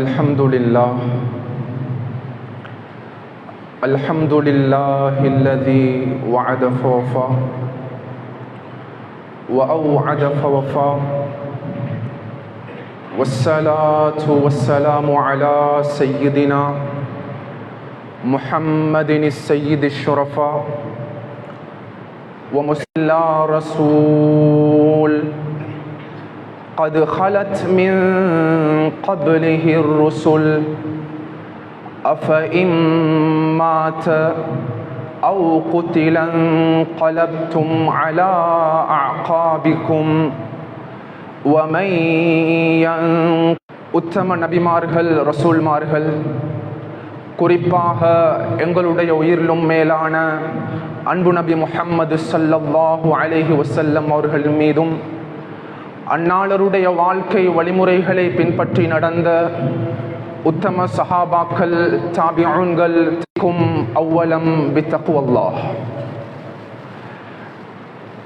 الحمد لله الحمد لله الذي وعد فوفى وأوعد فوفى والصلاة والسلام على سيدنا محمد السيد الشرفاء ومسلى رسول قد خلت من قبله الرسل أفإن مات أو قتل انقلبتم على أعقابكم ومن ين- உத்தம நபிமார்கள் ரசூல்மார்கள் குறிப்பாக எங்களுடைய உயிரிலும் மேலான அன்பு நபி முஹம்மது ஸல்லல்லாஹு அலைஹி வஸல்லம் அவர்கள் மீதும் அந்நாளருடைய வாழ்க்கை வழிமுறைகளை பின்பற்றி நடந்த உத்தம சஹாபாக்கள் தாபியூன்கள் அவ்வலம் பித்தகுவல்லாஹ்.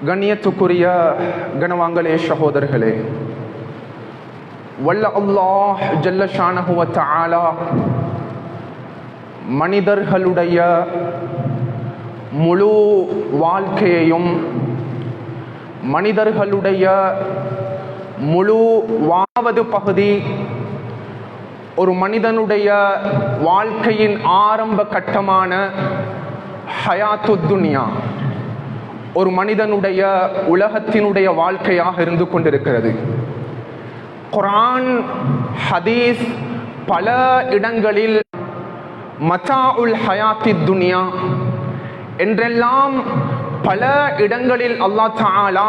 கண்ணியத்துக்குரிய கணவாங்களே சகோதரர்களே வல்ல அல்லாஹ் ஜல்லஷானகுவத்த ஆலா மனிதர்களுடைய முழு வாழ்க்கையையும் மனிதர்களுடைய முழு வாவது பகுதி ஒரு மனிதனுடைய வாழ்க்கையின் ஆரம்ப கட்டமான ஹயாத்து துனியா. ஒரு மனிதனுடைய உலகத்தினுடைய வாழ்க்கையாக இருந்து கொண்டிருக்கிறது. குரான் ஹதீஸ் பல இடங்களில் மதா உல் ஹயாத்தி துனியா என்றெல்லாம் பல இடங்களில் அல்லாஹ் தாலா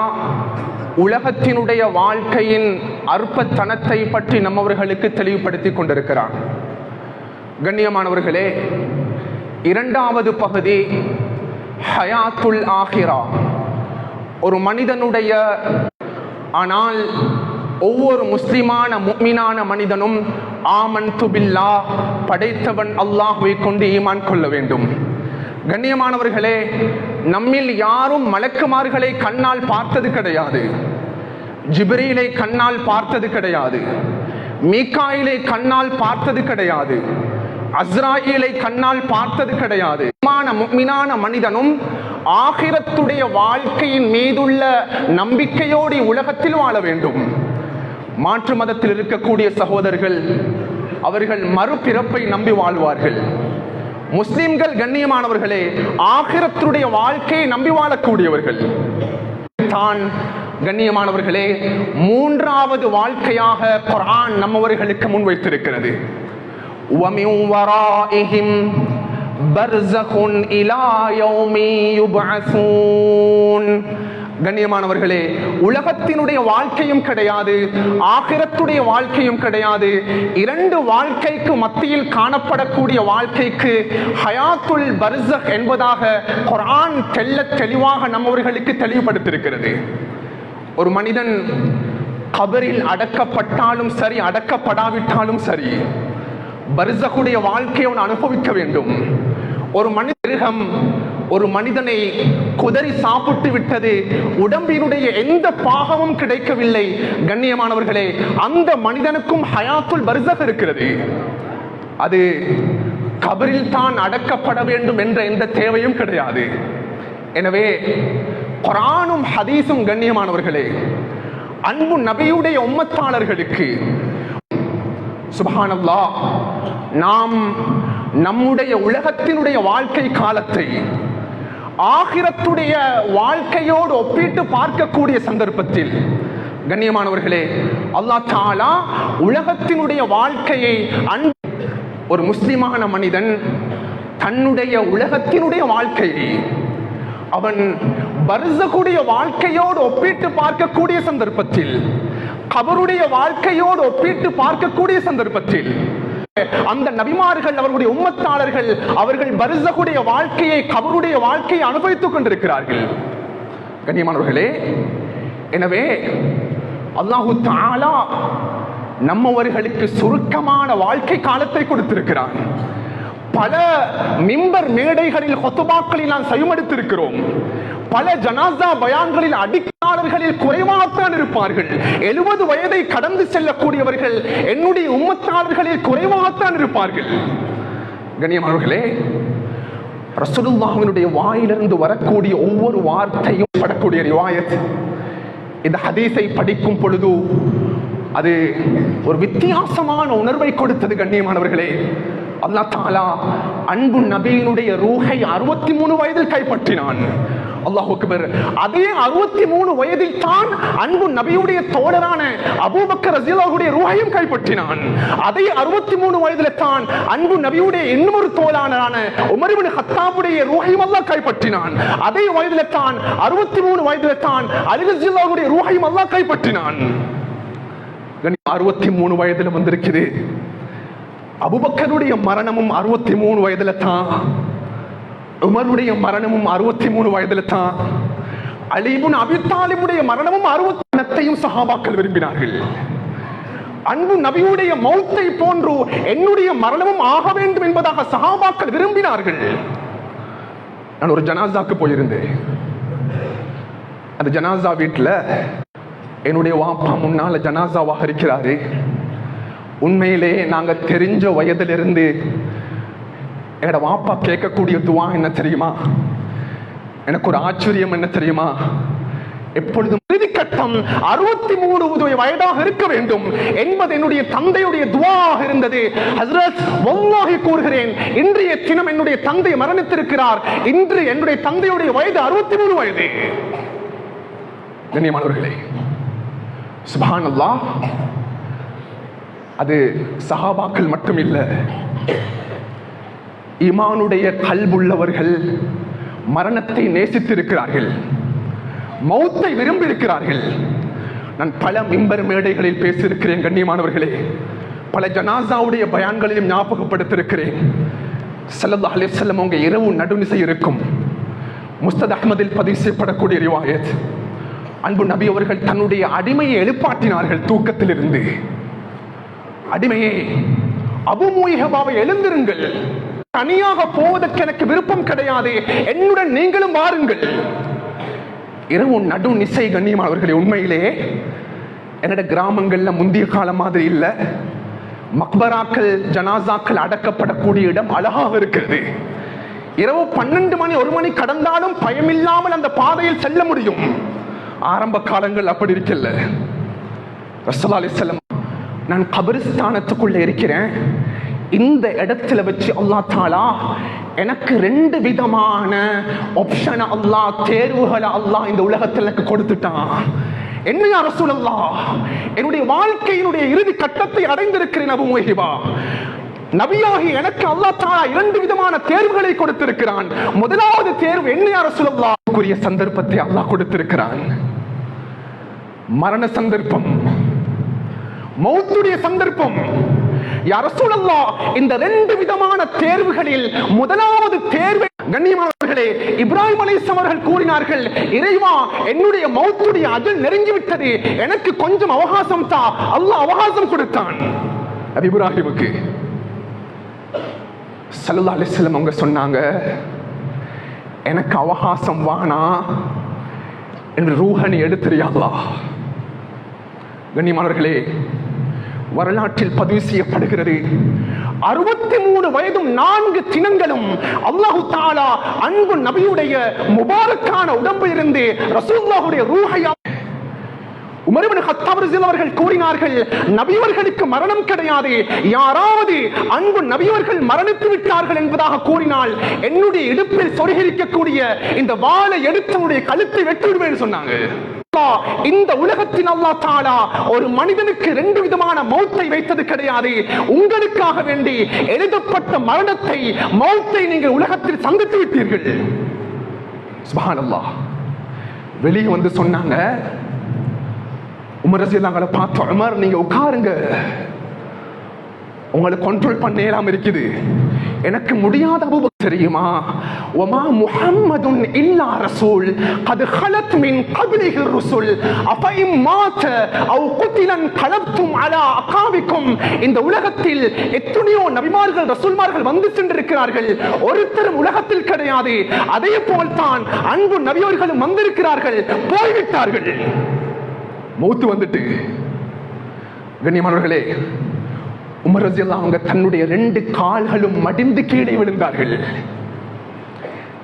உலகத்தினுடைய வாழ்க்கையின் அற்பத்தனத்தை பற்றி நம்மவர்களுக்கு தெளிவுபடுத்தி கொண்டிருக்கிறார் கண்ணியமானவர்களே இரண்டாவது பகுதி ஹயாத்துல் ஆஹிரா ஒரு மனிதனுடைய ஆனால் ஒவ்வொரு முஸ்லிமான முக்மினான மனிதனும் ஆமன் துபில்லா படைத்தவன் அல்லாஹுவை கொண்டு ஈமான் கொள்ள வேண்டும். கண்ணியமானவர்களே நம்மில் யாரும் மலக்குமார்களை கண்ணால் பார்த்தது கிடையாது. ஜிபிரியிலை கண்ணால் பார்த்தது கிடையாது. மீகாயிலை கண்ணால் பார்த்தது கிடையாது. அஸ்ராயிலை கண்ணால் பார்த்தது கிடையாது. முக்மினான மனிதனும் ஆகிரத்துடைய வாழ்க்கையின் மீதுள்ள நம்பிக்கையோடு உலகத்தில் வாழ வேண்டும். மாற்று மதத்தில் இருக்கக்கூடிய சகோதரர்கள் அவர்கள் மறுபிறப்பை நம்பி வாழ்வார்கள். முஸ்லிம்கள் கண்ணியமானவர்களே ஆகிரத்தினுடைய வாழ்க்கையை நம்பி வாழக்கூடியவர்கள். தான் கண்ணியமானவர்களே மூன்றாவது வாழ்க்கையாக குரான் நம்மவர்களுக்கு முன்வைத்திருக்கிறது பர்சகுன் இலா யௌமி யுபஅசூன் கண்ணியமானவர்களே உலகத்தினுடைய வாழ்க்கையும் கிடையாது ஆகிரத்துடைய வாழ்க்கையும் கிடையாது. இரண்டு வாழ்க்கைக்கு மத்தியில் காணப்படக்கூடிய வாழ்க்கைக்கு ஹயாத்துல் பர்சக் என்பதாக குரான் தெல்ல தெளிவாக நம்மவர்களுக்கு தெளிவுபடுத்திருக்கிறது ஒரு மனிதன் கபரில் அடக்கப்பட்டாலும் சரி அடக்கப்படாவிட்டாலும் சரி பர்சகுடைய வாழ்க்கையை அவன் அனுபவிக்க வேண்டும். ஒரு மனிதம் ஒரு மனிதனை குதறி சாப்பிட்டு விட்டது உடம்பினுடைய எந்த பாகமும் கிடைக்கவில்லை. கண்ணியமானவர்களே அந்த மனிதனுக்கும் ஹயாத்துல் பர்சக் இருக்கிறது. அது கபரில் தான் அடக்கப்பட வேண்டும் என்ற எந்த தேவையும் கிடையாது. எனவே குரானும் ஹதீஸும் கண்ணியமானவர்களே அன்பு நபியுடைய உம்மத்தாளர்களுக்கு சுபானல்லா நாம் நம்முடைய உலகத்தினுடைய வாழ்க்கை காலத்தை ஆகிரத்துடைய வாழ்க்கையோடு ஒப்பிட்டு பார்க்கக்கூடிய சந்தர்ப்பத்தில் கண்ணியமானவர்களே அல்லாஹ் தாலா உலகத்தினுடைய வாழ்க்கையை அன்பு ஒரு முஸ்லிமான மனிதன் தன்னுடைய உலகத்தினுடைய வாழ்க்கையை அவன் பர்சகுடைய வாழ்க்கையோடு ஒப்பிட்டு பார்க்கக்கூடிய சந்தர்ப்பத்தில் கபருடைய வாழ்க்கையோடு ஒப்பிட்டு பார்க்கக்கூடிய சந்தர்ப்பத்தில் அந்த நபிமார்கள் அவர்களுடைய உம்மத்தாளர்கள் அவர்கள் பரிசகுடைய வாழ்க்கையை கபருடைய வாழ்க்கையை அனுபவித்துக் கொண்டிருக்கிறார்கள். கண்ணியமானவர்களே எனவே அல்லாஹு தாலா நம்மவர்களுக்கு சுருக்கமான வாழ்க்கை காலத்தை கொடுத்திருக்கிறார் பல மிம்பர் மேடைகளில் கொத்துபாக்களில் நாம் செவிமடுத்திருக்கிறோம் பல ஜனாசா பயான்களில் அடி உம்மத்தாளர்களில் குறைவாகத்தான் இருப்பார்கள். எழுபது வயதை கடந்து செல்லக்கூடியவர்கள் என்னுடைய உம்மத்தாளர்களில் குறைவாகத்தான் இருப்பார்கள். கண்ணியமானவர்களே ரசூலுல்லாஹினுடைய வாயிலிருந்து வரக்கூடிய ஒவ்வொரு வார்த்தையும் படக்கூடிய ரிவாயத். இந்த ஹதீஸை படிக்கும் பொழுது அது ஒரு வித்தியாசமான உணர்வை கொடுத்தது கண்ணியமானவர்களே. அல்லா தாலா அன்பு நபியினுடைய ரூஹை அறுபத்தி மூணு வயதில் கைப்பற்றினான். அல்லாஹ் அக்பர். அதே அறுபத்தி மூணு வயதில் தான் அன்பு நபியுடைய தோழரான அபூபக்கர் ரசியல்லாஹுடைய ரூஹையும் கைப்பற்றினான். அதே அறுபத்தி மூணு வயதில் தான் அன்பு நபியுடைய இன்னொரு தோழரான உமரிபின் ஹத்தாபுடைய ரூஹையும் அல்லாஹ் கைப்பற்றினான். அதே வயதில் தான் அறுபத்தி மூணு வயதில் தான் அலி ரசியல்லாஹுடைய ரூஹையும் அல்லாஹ் கைப்பற்றினான். அறுபத்தி மூணு வயதுல வந்திருக்குது. அபுபக்கருடைய மரணமும் அறுபத்தி மூணு வயதுல தான் உமருடைய மரணமும் அறுபத்தி மூணு வயதுல தான் அலிபுன் அபித்தாலிபுடைய மரணமும் அறுபத்தையும் சஹாபாக்கள் விரும்பினார்கள். அன்பு நபியுடைய மௌத்தை போன்று என்னுடைய மரணமும் ஆக வேண்டும் என்பதாக சஹாபாக்கள் விரும்பினார்கள். நான் ஒரு ஜனாசாக்கு போயிருந்தேன். அந்த ஜனாசா வீட்டுல என்னுடைய வாப்பா முன்னால ஜனாசாவாக இருக்கிறாரு. உண்மையிலே நாங்க தெரிஞ்ச வயதிலிருந்து என்னோட வாப்பா கேட்கக்கூடிய துவா என்ன தெரியுமா? எனக்கு ஒரு ஆச்சரியம் என்ன தெரியுமா? எப்பொழுதும் இறுதிக்கட்டம் அறுபத்தி மூணு வயதாக இருக்க வேண்டும் என்பது என்னுடைய தந்தையுடைய துவாக இருந்தது. ஹஸ்ரத் வல்லாஹி கூறுகிறேன் இன்றைய தினம் என்னுடைய தந்தை மரணித்திருக்கிறார். இன்று என்னுடைய தந்தையுடைய வயது அறுபத்தி மூணு வயது. கண்ணியமானவர்களே சுபான் அல்லா அது சஹாபாக்கள் மட்டும் இல்ல இமானுடைய கல்புள்ளவர்கள் மரணத்தை நேசித்திருக்கிறார்கள். மௌத்தை விரும்பியிருக்கிறார்கள். நான் பல மிம்பர் மேடைகளில் பேசியிருக்கிறேன் கண்ணியமானவர்களே. பல ஜனாசாவுடைய பயான்களையும் ஞாபகப்படுத்திருக்கிறேன் சல்லல்லா அலிசல்லம் உங்க இரவு நடுநிசை இருக்கும். முஸ்தத் அஹ்மதில் பதிவு செய்யப்படக்கூடிய ரிவாயத். அன்பு நபி அவர்கள் தன்னுடைய அடிமையை எழுப்பாட்டினார்கள் தூக்கத்திலிருந்து. அடிமையே அபுமூயகபாவை எழுந்திருங்கள். தனியாக போவதற்கு எனக்கு விருப்பம் கிடையாது. என்னுடன் நீங்களும் வாருங்கள். இரவு நடு நிசை கண்ணியமானவர்களே உண்மையிலே என்னோட கிராமங்கள்ல முந்திய காலம் மாதிரி இல்ல. மக்பராக்கள் ஜனாசாக்கள் அடக்கப்படக்கூடிய இடம் அழகாக இருக்கிறது. இரவு பன்னெண்டு மணி ஒரு மணி கடந்தாலும் பயமில்லாமல் அந்த பாதையில் செல்ல முடியும். ஆரம்ப காலங்கள் அப்படி இருக்கல ரசூலுல்லாஹி அலைஹி நான் கபிரிஸ்தானத்துக்குள்ள இருக்கிறேன். இந்த இடத்துல வச்சு அல்லா தாலா எனக்கு ரெண்டு விதமான ஆப்ஷனை அல்லாஹ் தேர்வுகளை அல்லாஹ் இந்த உலகத்தில் எனக்கு கொடுத்துட்டான் என்னையா ரசூலல்லா என்னுடைய வாழ்க்கையினுடைய இறுதி கட்டத்தை அடைந்திருக்கிறேன் அபு முஹிபா. நபியாகி எனக்கு அல்லாஹ் தாலா இரண்டு விதமான தேர்வுகளை கொடுத்திருக்கிறான். முதலாவது தேர்வு என்னையா ரசூலல்லாக்குரிய கூறிய சந்தர்ப்பத்தை அல்லாஹ் கொடுத்திருக்கிறான். மரண சந்தர்ப்பம். மௌத்துடைய சந்தர்ப்பம். அரசுலல்லா இந்த ரெண்டு விதமான தேர்வுகளில் முதலாவது தேர்வு கண்ணியமானவர்களே இப்ராஹிம் அலிஸ்லாம் அவர்கள் கூறினார்கள் இறைவா என்னுடைய மௌத்துடைய அஜல் நெருங்கிவிட்டது எனக்கு கொஞ்சம் அவகாசம் தா அல்லாஹ் அவகாசம் கொடுத்தான். அது இப்ராஹிமுக்கு சல்லா அலிஸ்லம் அவங்க சொன்னாங்க எனக்கு அவகாசம் வானா என்று ரூஹனி எடுத்துறியாதா கண்ணியமானவர்களே வரலாற்றில் பதிவு செய்யப்படுகிறது. அறுபத்தி மூணு வயதும் நான்கு தினங்களும் அல்லாஹு தாலா அன்பு நபியுடைய முபாரக்கான உடம்பில் இருந்து ரசூல்லாவுடைய ரூஹையா உமர்பின் ஹத்தாப் அவர்கள் கூறினார்கள் நபியவர்களுக்கு மரணம் கிடையாது. யாராவது அன்பு நபியவர்கள் மரணித்து விட்டார்கள் என்பதாக கூறினால் என்னுடைய இடுப்பில் சொருகிருக்கக்கூடிய இந்த வாளை எடுத்தனுடைய கழுத்தை வெட்டிவிடுவேன் சொன்னாங்க. இந்த உலகத்தின் அல்லா தாலா ஒரு மனிதனுக்கு ரெண்டு விதமான மௌத்தை வைத்தது கிடையாது. உங்களுக்காக வேண்டி எழுதப்பட்ட மரணத்தை மௌத்தை நீங்கள் உலகத்தில் சந்தித்து விட்டீர்கள். சுபானல்லா வெளியே வந்து சொன்னாங்க உமர் ரசியல்லாங்களை பார்த்தோம். உமர் நீங்க உட்காருங்க. உங்களை கண்ட்ரோல் பண்ண இயலாமல் இருக்குது. எனக்கு முடியாத அபுபக்கர் தெரியுமா? உமா முஹம்மதுன் இல்லா ரசூல் அது ஹலத் மின் கபிலிஹி ரசூல் அப்பை மாத்த அவ் குத்திலன் கலப்தும் அலா அகாவிக்கும். இந்த உலகத்தில் எத்தனையோ நபிமார்கள் ரசூல்மார்கள் வந்து சென்றிருக்கிறார்கள். ஒருத்தரும் உலகத்தில் கிடையாது. அதே போல்தான் அன்பு நபியோர்களும் வந்திருக்கிறார்கள். போய்விட்டார்கள். மூத்து வந்துட்டு. கண்ணியமானவர்களே உமரதில்லா அவங்க தன்னுடைய ரெண்டு கால்களும் மடிந்து கீழே விழுந்தார்கள்.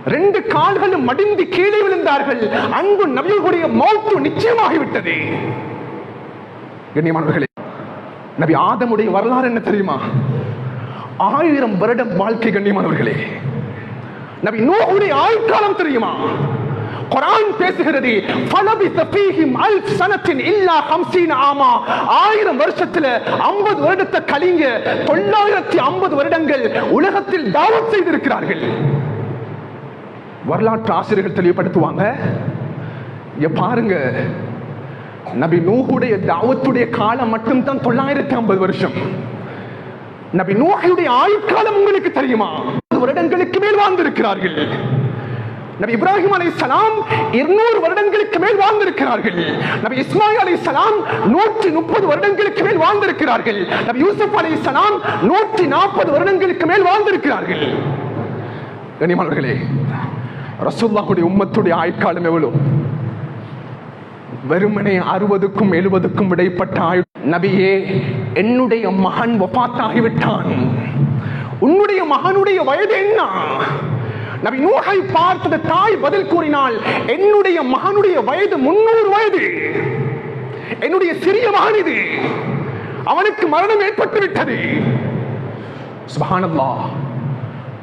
ரெண்டு கால்களும் மடிந்து கீழே விழுந்தார்கள். அன்பு நபியுடைய மௌத்து நிச்சயமாகிவிட்டது. கண்ணியமானவர்களே நபி ஆதமுடைய வரலாறு என்ன தெரியுமா? ஆயிரம் வருடம் வாழ்க்கை கண்ணியமானவர்களே நபி நோவுடைய ஆயுட்காலம் தெரியுமா? குரான் பேசுகிறது. ஃபலபிஸ ஃபீஹிம் அல்ஃப் சனத்தின் இல்லா ஆமா. ஆயிரம் வருஷத்துல 50 வருடத்தை கலிங்க தொள்ளாயிரத்தி ஐம்பது வருடங்கள் உலகத்தில் தாவத் செய்திருக்கிறார்கள். வரலாற்று ஆசிரியர்கள் தெளிவுபடுத்துவாங்க. இங்க பாருங்க. நபி நூஹுடைய தாவத்துடைய காலம் மட்டும்தான் தொள்ளாயிரத்தி ஐம்பது வருஷம். நபி நூஹுடைய ஆயுட்காலம் உங்களுக்கு தெரியுமா? வருடங்களுக்கு மேல் வாழ்ந்திருக்கிறார்கள். நபி இப்ராஹிம் அலை சலாம் இருநூறு வருடங்களுக்கு மேல் வாழ்ந்திருக்கிறார்கள். நபி இஸ்மாயில் அலை சலாம் நூற்றி முப்பது வருடங்களுக்கு மேல் வாழ்ந்திருக்கிறார்கள். நபி யூசுப் அலை சலாம் நூற்றி நாற்பது வருடங்களுக்கு மேல் வாழ்ந்திருக்கிறார்கள். கனிமானவர்களே ரசூல்லாஹுடைய உம்மத்துடைய ஆயுட்காலம் எவ்வளவு வெறுமனே அறுபதுக்கும் எழுபதுக்கும் இடைப்பட்ட ஆயுள். நபியே என்னுடைய மகன் ஒப்பாத்தாகிவிட்டான் உன்னுடைய மகனுடைய வயது என்ன? நபி நூஹை பார்த்தது தாய் பதில் கூறினால் என்னுடைய மகனுடைய வயது முன்னூறு வயது. என்னுடைய சிறிய மகன் இது. அவனுக்கு மரணம் ஏற்பட்டு விட்டது. சுபானல்லா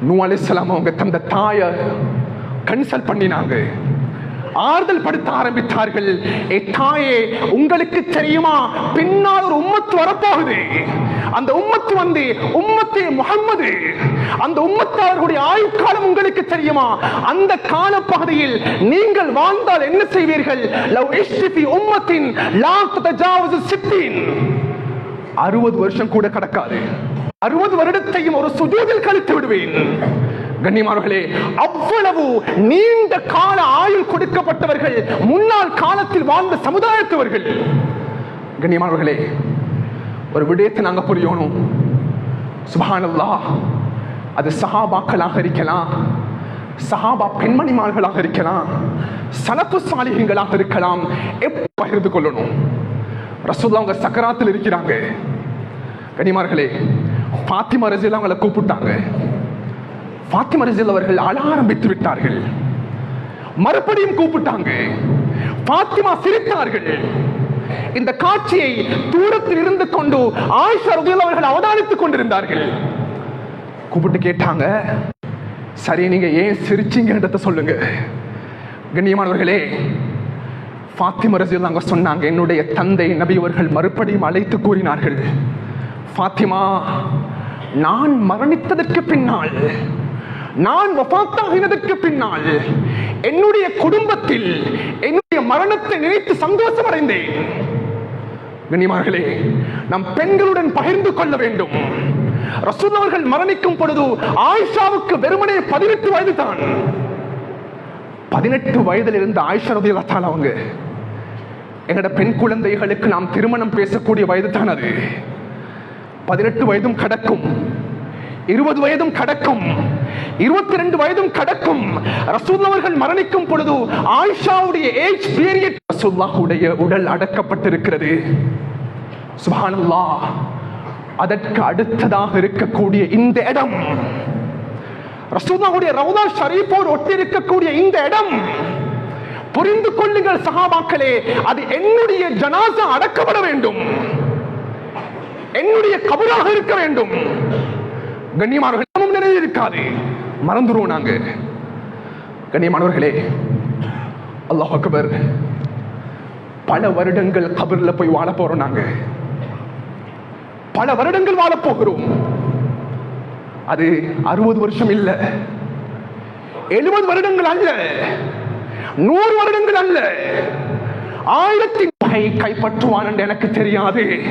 நூ அலிஸ்லாம் அவங்க தந்த தாய கன்சல்ட் பண்ணினாங்க. ஆறுதல் படுத்த ஆரம்பித்தார்கள். ஏ தாயே உங்களுக்கு தெரியுமா? பின்னால் ஒரு உம்மத்து வரப்போகுது. அந்த உம்மத்து வந்து உம்மத்தே முகம்மது. அந்த உம்மத்து அவர்களுடைய ஆயுட்காலம் உங்களுக்கு தெரியுமா? அந்த காலப்பகுதியில் நீங்கள் வாழ்ந்தால் என்ன செய்வீர்கள்? லவ் இஷ்டிஃபி உம்மத்தின் லா தஜாவஸ் சித்தீன். அறுபது வருஷம் கூட கடக்காது. அறுபது வருடத்தையும் ஒரு சுஜூதில் கழித்து விடுவேன். கண்ணியமானவர்களே அவ்வளவு நீண்ட கால ஆயுள் கொடுக்கப்பட்டவர்கள் முன்னாள் காலத்தில் வாழ்ந்த சமுதாயத்தவர்கள். கண்ணியமானவர்களே ஒரு விடயத்தை நாங்க புரியணும். சுபானல்லா அது சஹாபாக்களாக இருக்கலாம் சஹாபா பெண்மணிமார்களாக இருக்கலாம் சலப்பு சாலிகங்களாக இருக்கலாம் எப்படி பகிர்ந்து கொள்ளணும்? ரசூல்லா அவங்க சக்கராத்தில் இருக்கிறாங்க. கனிமார்களே பாத்திமா ரஜில் அவங்களை கூப்பிட்டாங்க. பாத்திமா ரஜில் அவர்கள் அழ ஆரம்பித்து விட்டார்கள். மறுபடியும் கூப்பிட்டாங்க. பாத்திமா சிரித்தார்கள். இந்த காட்சியை தூரத்தில் இருந்து கொண்டு ஆயிஷா ரஜில் அவர்கள் அவதானித்துக் கொண்டிருந்தார்கள். கூப்பிட்டு கேட்டாங்க சரி நீங்க ஏன் சிரிச்சீங்கன்றத சொல்லுங்க. கண்ணியமானவர்களே ஃபாத்திம ரஜில் அங்க சொன்னாங்க என்னுடைய தந்தை நபி அவர்கள் மறுபடியும் அழைத்து கூறினார்கள். ஃபாத்திமா நான் மரணித்ததற்கு பின்னால் நான் வபாத்தாகினதற்கு பின்னால் என்னுடைய குடும்பத்தில் என்னுடைய மரணத்தை நினைத்து சந்தோஷம் அடைந்தேன் கண்ணியமார்களே நம் பெண்களுடன் பகிர்ந்து கொள்ள வேண்டும். ரசூல் அவர்கள் மரணிக்கும் பொழுது ஆயிஷாவுக்கு வெறுமனே பதினெட்டு வயது தான் பதினெட்டு வயதில் இருந்த ஆயிஷா ரதியல்லாத்தால் அவங்க எங்களோட பெண் குழந்தைகளுக்கு நாம் திருமணம் பேசக்கூடிய வயது தான் அது. பதினெட்டு வயதும் கடக்கும். இருபது வயதும் கடக்கும். இருபத்தி ரெண்டு வயதும் கடக்கும். ரசூல் அவர்கள் மரணிக்கும் பொழுது ஆயிஷாவுடைய ஏஜ் பீரியட் ரசூல்லாவுடைய உடல் அடக்கப்பட்டிருக்கிறது. சுபானல்லா அதற்கு அடுத்ததாக இருக்கக்கூடிய இந்த இடம். ரசூல்லாவுடைய ரவுதா ஷரீஃபோர் ஒட்டி இருக்கக்கூடிய இந்த இடம். புரிந்து கொள்ளுங்கள் சகாபாக்களே அது என்னுடைய ஜனாசா அடக்கப்பட வேண்டும். என்னுடைய கபராக இருக்க வேண்டும். கண்ணியமானவர்கள் நினைவு இருக்காது மறந்துருவோம் நாங்க. கண்ணியமானவர்களே அல்லாஹ் அக்பர் பல வருடங்கள் கபர்ல போய் வாழ போறோம் நாங்க. பல வருடங்கள் வாழ போகிறோம். அது அறுபது வருஷம் இல்ல. எழுபது வருடங்கள் அல்ல. நூறு வருடங்கள் அல்ல. ஆயிரத்தி வகை கைப்பற்றுவான் என்று எனக்கு தெரியாது.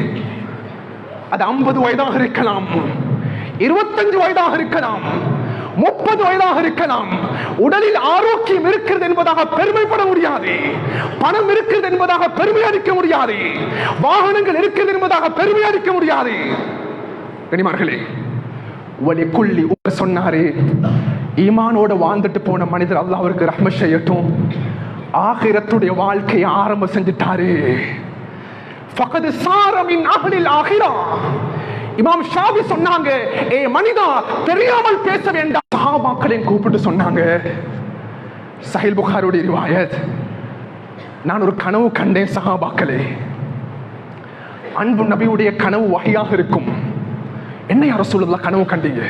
அது ஐம்பது வயதாக இருக்கலாம். இருபத்தஞ்சு வயதாக இருக்கலாம் முப்பது வயதாக இருக்கலாம். உடலில் ஆரோக்கியம் இருக்கிறது என்பதாக பெருமைப்பட முடியாது. பணம் இருக்கிறது என்பதாக பெருமை அளிக்க முடியாது. வாகனங்கள் இருக்கிறது என்பதாக பெருமை அளிக்க முடியாது. கனிமார்களே வலி குள்ளி உமர் சொன்னாரு ஈமானோட வாழ்ந்துட்டு போன மனிதர் அல்லாஹ் அவருக்கு ரஹ்ம செய்யட்டும். ஆகிரத்துடைய வாழ்க்கையை ஆரம்பம் செஞ்சுட்டாரு. பகது சாரமின் அகலில் ஆகிரா. இமாம் ஷாபி சொன்னாங்க ஏ மனிதா தெரியாமல் பேச வேண்டாம். சஹாபாக்களையும் கூப்பிட்டு சொன்னாங்க சஹில் புகாருடைய ரிவாயத் நான் ஒரு கனவு கண்டேன் சஹாபாக்களே. அன்பு நபியுடைய கனவு வகையாக இருக்கும். என்ன யார சொல்லுதா கனவு கண்டீங்க?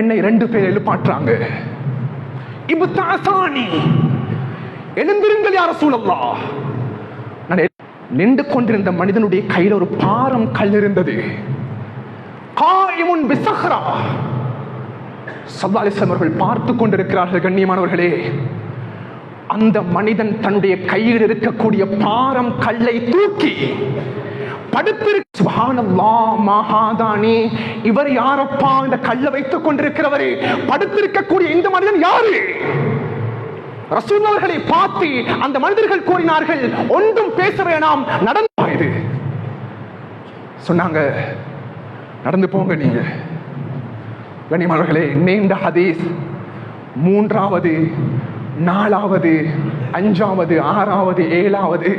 என்னை ரெண்டு பேர் எழுப்பாட்டுறாங்க இபுத்தாசானி எழுந்திருங்கள் யார சூழல்லா நின்று கொண்டிருந்த மனிதனுடைய கையில் ஒரு பாரம் கல் இருந்தது சல்லாலிசம் அவர்கள் பார்த்து கொண்டிருக்கிறார்கள் கண்ணியமானவர்களே. அந்த மனிதன் தன்னுடைய கையில் இருக்கக்கூடிய பாரம் கல்லை தூக்கி படுத்திரு இவர் யாரப்பா? இந்த கல்லை வைத்துக் கொண்டிருக்கிறவரே. படுத்திருக்கக்கூடிய இந்த மனிதன் யாரு? ரசூல்லவர்களை பார்த்து அந்த மனிதர்கள் கூறினார்கள் ஒன்றும் பேச வேணாம் நடந்து இது சொன்னாங்க நடந்து போங்க நீங்க. கனிமலர்களே நீண்ட ஹதீஸ். மூன்றாவது நாலாவது அஞ்சாவது ஆறாவது ஏழாவது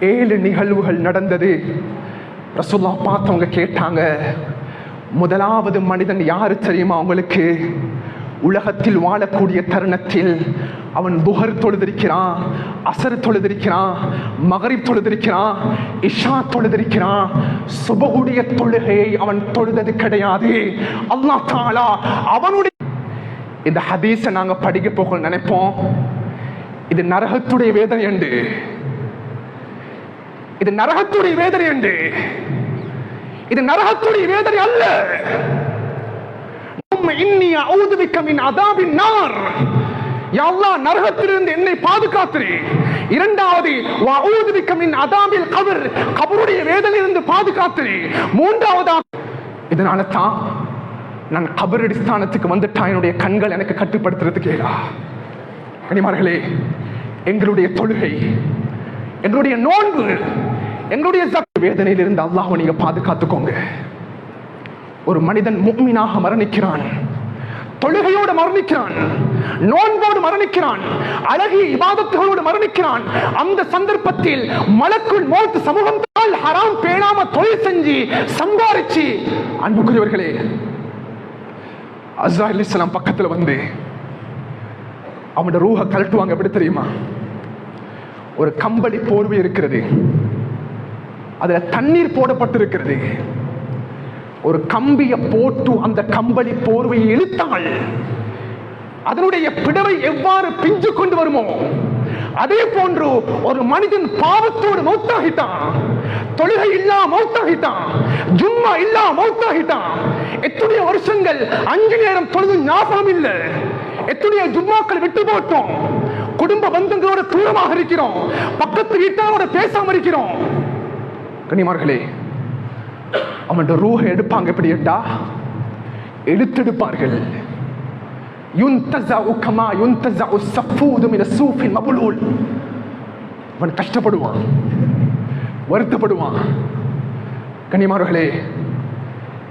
ஏழு நிகழ்வுகள் நடந்தது. ரசுல்லா பார்த்தவங்க கேட்டாங்க முதலாவது மனிதன் யாரு தெரியுமா உங்களுக்கு? உலகத்தில் வாழக்கூடிய தருணத்தில் அவன் புகர் தொழுதிருக்கிறான் அசர் தொழுதிருக்கிறான் மகரிப் தொழுதிருக்கிறான் இஷா தொழுதிருக்கிறான். சுபகுடைய தொழுகையை அவன் தொழுதது கிடையாது. அல்லா தாலா அவனுடைய இந்த ஹதீஸை நாங்க படிக்க போக நினைப்போம். இது நரகத்துடைய வேதனை என்று இது நரகத்துடைய வேதனை என்று இது நரகத்துடைய வேதனை அல்ல. உம்ம இன்னி அஊது பிக்க மின் அதாபின் நார். யா நரகத்திலிருந்து என்னை பாதுகாத்துரு இரண்டாவது வஊது அதாமில் மின் கபர். கபருடைய வேதனையிலிருந்து பாதுகாத்துரு மூன்றாவதாக இதனால தான் நான் கபரடி ஸ்தானத்துக்கு வந்துட்டா என்னுடைய கண்கள் எனக்கு கட்டுப்படுத்துறதுக்கு ஏதா? கனிமார்களே எங்களுடைய தொழுகை எங்களுடைய நோன்பு எங்களுடைய ஜக் வேதனையிலிருந்து அல்லாஹ் நீங்க பாதுகாத்துக்கோங்க. ஒரு மனிதன் முக்மீனாக மரணிக்கிறான். தொழுகையோடு மரணிக்கிறான். நோன்போடு மரணிக்கிறான். அழகிய இபாதத்துகளோடு மரணிக்கிறான். அந்த சந்தர்ப்பத்தில் மலக்குள் மோத்து சமூகத்தால் ஹராம் பேணாம தொழில் செஞ்சு சம்பாரிச்சு அன்புக்குரியவர்களே அஸ்ரா அலிஸ்லாம் பக்கத்தில் வந்து அவனோட ரூஹ கழட்டுவாங்க. எப்படி தெரியுமா? ஒரு கம்பளி போர்வை இருக்கிறது. அதுல தண்ணீர் போடப்பட்டிருக்கிறது. ஒரு கம்பியை போட்டு அந்த கம்பளி போர்வையை இழுத்தாள் அதனுடைய பிடவை எவ்வாறு பிஞ்சு கொண்டு வருமோ அதே போன்று ஒரு மனிதன் பாவத்தோடு மௌத்தாகிட்டான் தொழுகை இல்லா மௌத்தாகிட்டான் ஜும்மா இல்லா மௌத்தாகிட்டான். எத்துடைய வருஷங்கள் அஞ்சு நேரம் தொழுது ஞாபகம் இல்லை. எத்துடைய ஜும்மாக்கள் விட்டு போட்டோம். குடும்ப பந்தங்களோட தூரமாக இருக்கிறோம். பக்கத்து வீட்டாரோட பேசாம இருக்கிறோம். கனிமார்களே அவன் ரூஹை எடுப்பாங்க எப்படி எடுத்தெடுப்பார்கள். யுந்தஸஉ கமா யுந்தஸஉ ஸஃபூது மின சூஃபின் மபுலூல் அவன் கஷ்டப்படுவான் வருத்தப்படுவான் கனிமார்களே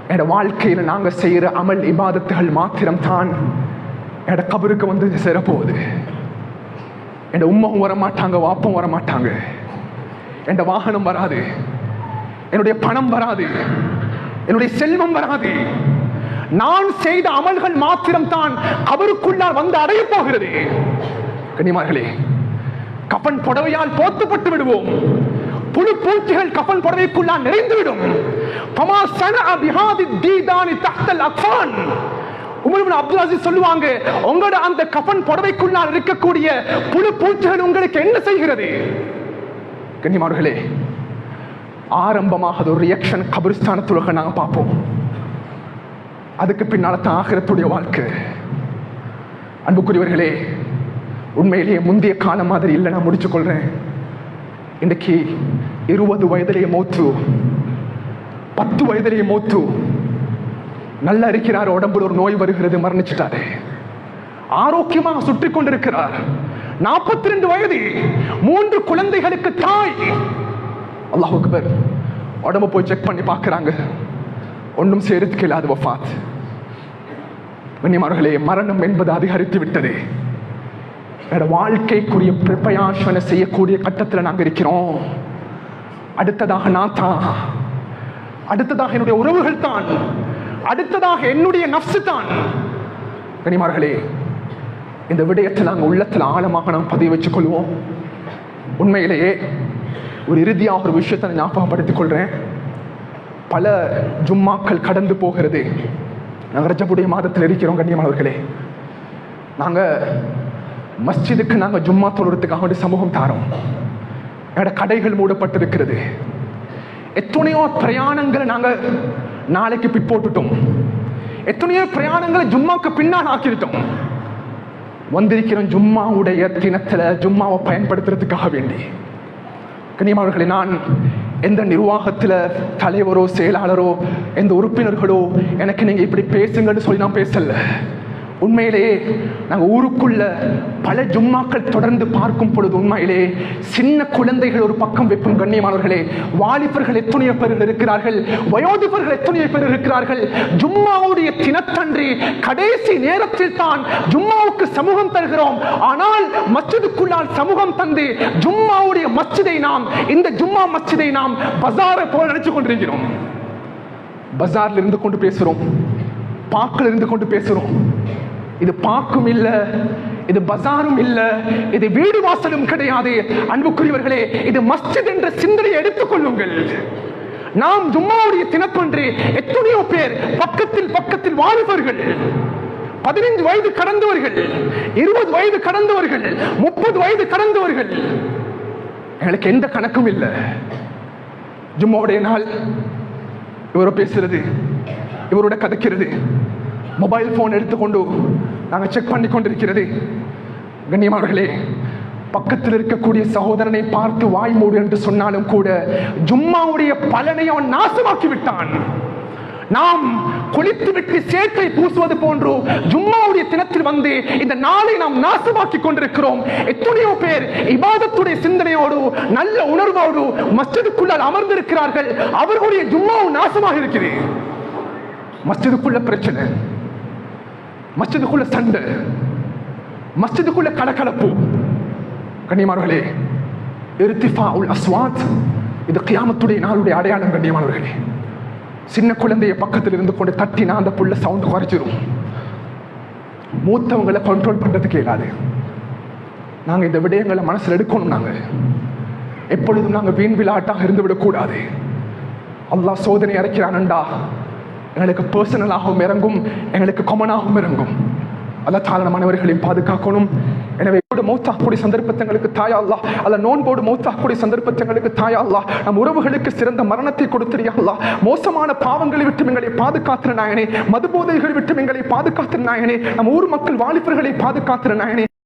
என்னோட வாழ்க்கையில் நாங்கள் செய்கிற அமல் இபாதத்துகள் மாத்திரம் தான் கபருக்கு வந்து சேரப்போகுது என் உம்மவும் வர மாட்டாங்க வாப்பும் வர மாட்டாங்க என் வாகனம் வராது என்னுடைய பணம் வராது என்னுடைய செல்வம் வராது நான் செய்த அமல்கள் மாத்திரம் தான் அவருக்குள்ளால் வந்து அடைய போகிறது. கண்ணிமார்களே கப்பன் புடவையால் போத்துப்பட்டு விடுவோம். புழு பூச்சிகள் கப்பன் புடவைக்குள்ளால் நிறைந்துவிடும். தீதானி அப்துல் அசீஸ் சொல்லுவாங்க உங்களோட அந்த கஃன் புடவைக்குள்ளால் இருக்கக்கூடிய புழு பூச்சிகள் உங்களுக்கு என்ன செய்கிறது? கண்ணிமார்களே ஆரம்பமாக அது ஒரு ரியாக்ஷன் கபிரிஸ்தானத்துலக நாங்கள் பார்ப்போம். அதுக்கு பின்னால தான் ஆகிறத்துடைய வாழ்க்கை. அன்புக்குரியவர்களே உண்மையிலேயே முந்தைய காலம் மாதிரி இல்லை நான் முடிச்சு கொள்றேன் இன்னைக்கு இருபது வயதிலேயே மூத்து பத்து வயதிலேயே மூத்து நல்லா இருக்கிறார் உடம்புல ஒரு நோய் வருகிறது மரணிச்சிட்டாரு. ஆரோக்கியமாக சுற்றி கொண்டிருக்கிறார். நாற்பத்தி ரெண்டு வயது மூன்று குழந்தைகளுக்கு தாய். அல்லாஹ் அக்பர் உடம்ப போய் செக் பண்ணி பார்க்குறாங்க. ஒன்றும் சேரத்துக்கு இல்லாத வஃபாத் கண்ணியமார்களே மரணம் என்பது அதிகரித்து விட்டது. என்னோட வாழ்க்கைக்குரிய பிரபயாசனை செய்யக்கூடிய கட்டத்தில் நாங்கள் இருக்கிறோம். அடுத்ததாக நான் தான். அடுத்ததாக என்னுடைய உறவுகள் தான். அடுத்ததாக என்னுடைய நப்சு தான். கனிமார்களே இந்த விடயத்தை நாங்கள் உள்ளத்தில் ஆழமாக நாம் பதிவு வச்சுக் கொள்வோம். உண்மையிலேயே ஒரு இறுதியாக ஒரு விஷயத்தை ஞாபகப்படுத்திக் கொள்றேன். பல ஜும்மாக்கள் கடந்து போகிறது. நாங்கள் ரஜபுடைய மாதத்தில் இருக்கிறோம் கண்ணியமானவர்களே நாங்கள் மஸ்ஜிதுக்கு நாங்கள் ஜும்மா தொழுறதுக்காக வேண்டிய சமூகம் தாரோம். என்னோட கடைகள் மூடப்பட்டிருக்கிறது. எத்தனையோ பிரயாணங்களை நாங்கள் நாளைக்கு பிற்போட்டுட்டோம் எத்தனையோ பிரயாணங்களை ஜும்மாவுக்கு பின்னால் ஆக்கிவிட்டோம். வந்திருக்கிறோம் ஜும்மாவுடைய தினத்தில் ஜும்மாவை பயன்படுத்துறதுக்காக வேண்டி. கண்ணியமானவர்களே நான் எந்த நிர்வாகத்தில் தலைவரோ செயலாளரோ எந்த உறுப்பினர்களோ எனக்கு நீங்கள் இப்படி பேசுங்கன்னு சொல்லி நான் பேசலை. உண்மையிலே நாங்கள் ஊருக்குள்ள பல ஜும்மாக்கள் தொடர்ந்து பார்க்கும் பொழுது உண்மையிலே சின்ன குழந்தைகள் ஒரு பக்கம் வைக்கும் கண்ணியமானவர்களே வாலிபர்கள் எத்தனையோ பேர் இருக்கிறார்கள் வயோதிபர்கள் எத்தனையோ பேர் இருக்கிறார்கள் ஜும்மாவுடைய தினத்தன்றி கடைசி நேரத்தில் தான் ஜும்மாவுக்கு சமூகம் தருகிறோம். ஆனால் மச்சதுக்குள்ளால் சமூகம் தந்து ஜும்மாவுடைய மஸ்ஜிதை நாம் இந்த ஜும்மா மஸ்ஜிதை நாம் பஜாரை போல நினைச்சு கொண்டிருக்கிறோம். பஜார்ல இருந்து கொண்டு பேசுகிறோம் பாக்கில் இருந்து கொண்டு பேசுகிறோம் இது பாக்கும் இல்ல இது பசாரும் இல்ல இது வீடு வாசலும் கிடையாது. அன்புக்குரியவர்களே இது மஸ்ஜித் என்ற சிந்தனையை எடுத்துக்கொள்ளுங்கள் நாம் ஜும்மாவுடைய தினப்பன்று எத்தனையோ பேர் பக்கத்தில் பக்கத்தில் வாலிபர்கள் பதினைந்து வயது கடந்தவர்கள் இருபது வயது கடந்தவர்கள் முப்பது வயது கடந்தவர்கள். எங்களுக்கு எந்த கணக்கும் இல்லை. ஜும்மாவுடைய நாள் இவரோ பேசுறது இவரோட கதைக்கிறது. மொபைல் போன் எடுத்துக்கொண்டு நாங்கள் செக் பண்ணி கொண்டிருக்கிறது கண்ணியமானவர்களே பக்கத்தில் இருக்கக்கூடிய சகோதரனை பார்த்து வாய் மூடு என்று சொன்னாலும் கூட ஜும்மாவுடைய பலனை அவன் நாசமாக்கி விட்டான் நாம் குளித்து விட்டு சேற்றை பூசுவது போன்று ஜும்மாவுடைய தினத்தில் வந்து இந்த நாளை நாம் நாசமாக்கி கொண்டிருக்கிறோம். எத்தனையோ பேர் இபாதத்துடைய சிந்தனையோடு நல்ல உணர்வோடு மஸ்ஜிதுக்குள்ளால் அமர்ந்திருக்கிறார்கள். அவர்களுடைய ஜும்மாவும் நாசமாக இருக்கிறது. மஸ்ஜிதுக்குள்ள பிரச்சனை. மஸ்ஜிதுக்குள்ள சண்டை மஸ்ஜிதுக்குள்ள கலக்கலப்பு கண்ணியமானவர்களே இருத்திஃபா உல் அஸ்வாத் இது கியாமத்துடைய நாளுடைய அடையாளம் கண்ணியமானவர்களே. சின்ன குழந்தைய பக்கத்தில் இருந்து கொண்டு தட்டினா அந்த புள்ள சவுண்ட் குறைச்சிரும் மூத்தவங்களை கண்ட்ரோல் பண்ணுறது இயலாது. நாங்கள் இந்த விடயங்களை மனசில் எடுக்கணும் நாங்கள் எப்பொழுதும் நாங்கள் வீண் விளையாட்டாக இருந்து விடக்கூடாது அல்லாஹ் சோதனை இறக்கிறானண்டா எங்களுக்கு பர்சனலாகவும் இறங்கும். எங்களுக்கு காமனாகவும் இறங்கும். அல்ல தாராள மாணவர்களையும் பாதுகாக்கணும். எனவே இப்படி மௌத்தாக்கூடிய சந்தர்ப்பத்தங்களுக்கு தாயா அல்லா அல்ல நோன்போடு மௌத்தாக்கூடிய சந்தர்ப்பத்தங்களுக்கு தாயா அல்லா நம் உறவுகளுக்கு சிறந்த மரணத்தை கொடுத்திரியா அல்லா மோசமான பாவங்களை விட்டு எங்களை பாதுகாத்திர நாயனே. மதுபோதைகள் விட்டு எங்களை பாதுகாத்திர நாயனே. நம் ஊர் மக்கள் வாலிபர்களை பாதுகாத்திர நாயனே.